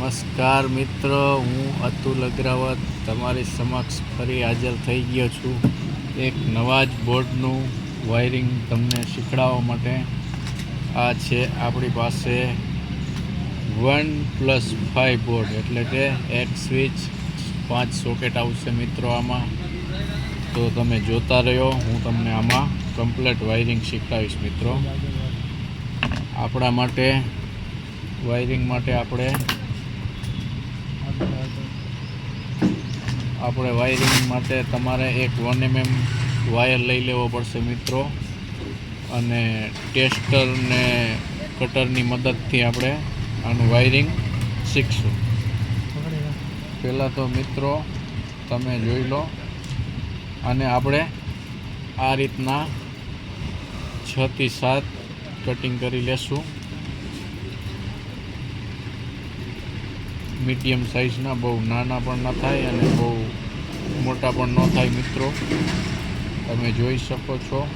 નમસ્કાર મિત્રો, હું અતુલ અગ્રાવત તમારી સમક્ષ ફરી હાજર થઈ ગયો છું. એક નવા જ બોર્ડનું વાયરિંગ તમને શીખડાવવા માટે. આ છે આપણી પાસે વન પ્લસ ફાઇવ બોર્ડ, એટલે કે એક સ્વિચ, પાંચ સોકેટ આવશે મિત્રો આમાં. તો તમે જોતા રહ્યો, હું તમને આમાં કમ્પ્લેટ વાયરિંગ શીખડાવીશ મિત્રો. આપણા માટે, વાયરિંગ માટે આપણે આપણે વાયરિંગ માટે તમારે એક વન એમએમ વાયર લઈ લેવો પડશે મિત્રો. અને ટેસ્ટર ને કટરની મદદથી આપણે આનું વાયરિંગ શીખશું. પહેલાં તો મિત્રો તમે જોઈ લો. અને આપણે આ રીતના છથી સાત કટિંગ કરી લેશું. મીડિયમ સાઇઝના, બહુ નાના પણ ન થાય અને બહુ મોટા પણ ન થાય મિત્રો. તમે જોઈ શકો છો.